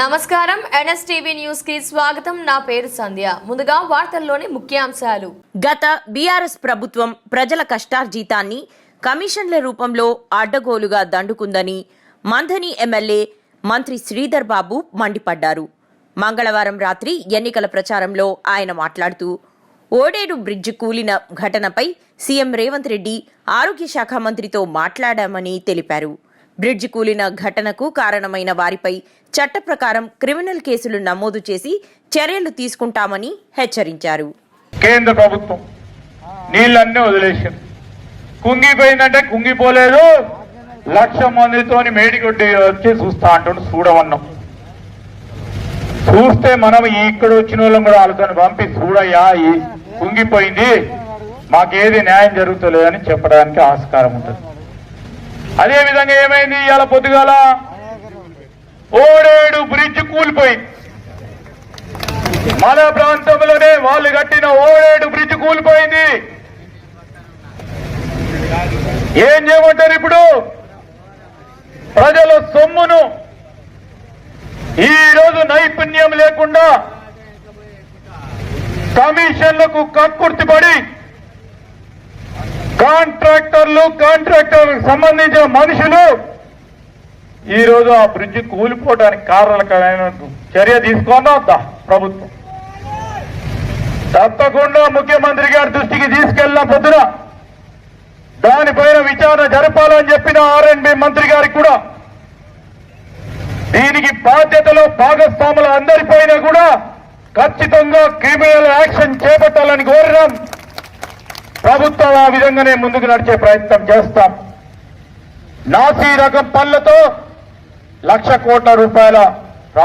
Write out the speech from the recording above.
నమస్కారం. ఎన్ఎస్టీవీ న్యూస్కి స్వాగతం. నా పేరు సంధ్య. ముందుగా వార్తల్లోని ముఖ్యాంశాలు. గత బీఆర్ఎస్ ప్రభుత్వం ప్రజల కష్టార్జీతాన్ని కమిషన్ల రూపంలో అడ్డగోలుగా దండుకుందని మంథని ఎమ్మెల్యే మంత్రి శ్రీధర్ బాబు మండిపడ్డారు. మంగళవారం రాత్రి ఎన్నికల ప్రచారంలో ఆయన మాట్లాడుతూ ఓడేడు బ్రిడ్జ్ కూలిన ఘటనపై సీఎం రేవంత్ రెడ్డి ఆరోగ్య శాఖ మంత్రితో మాట్లాడామని తెలిపారు. బ్రిడ్జ్ కూలిన ఘటనకు కారణమైన వారిపై చట్ట ప్రకారం క్రిమినల్ కేసులు నమోదు చేసి చర్యలు తీసుకుంటామని హెచ్చరించారు. కేంద్ర ప్రభుత్వం నీళ్ళన్నీ వదిలేసింది. కుంగిపోయిందంటే కుంగిపోలేదు. లక్ష మందితోని మేడిగొడ్డి వచ్చి చూస్తా అంటుండు చూడమన్నాం చూస్తే మనం ఇక్కడ వచ్చిన వాళ్ళని కూడా వాళ్ళతో పంపి చూడయ్యా కుంగిపోయింది. మాకేది న్యాయం జరుగుతలేదని చెప్పడానికి ఆస్కారం ఉంటుంది. అదే విధంగా ఏమైంది? ఇవాళ పొద్దుగాల ఓడేడు బ్రిడ్జ్ కూలిపోయింది. మన ప్రాంతంలోనే వాళ్ళు కట్టిన ఓడేడు బ్రిడ్జ్ కూలిపోయింది. ఏం చేయమంటారు ఇప్పుడు? ప్రజల సొమ్మును ఈ రోజు నైపుణ్యం లేకుండా కమిషన్లకు కక్కుర్తిపడి కాంట్రాక్టర్లు కాంట్రాక్టర్లకు సంబంధించిన మనుషులు ఈరోజు ఆ బ్రిడ్జ్ కూలిపోవడానికి కారణమైన చర్య తీసుకున్నా ప్రభుత్వం. తప్పకుండా ముఖ్యమంత్రి గారి దృష్టికి తీసుకెళ్ళిన పొద్దున. దానిపైన విచారణ జరపాలని చెప్పిన ఆర్ఎండ్బి మంత్రి గారికి కూడా. దీనికి బాధ్యతలో భాగస్వాముల అందరిపైన కూడా ఖచ్చితంగా క్రిమినల్ యాక్షన్ చేపట్టాలని కోరినాం ప్రభుత్వం ఆ విధంగానే ముందుకు నడిచే ప్రయత్నం చేస్తాం. నాసీ రకం పళ్ళతో లక్ష కోట్ల రూపాయల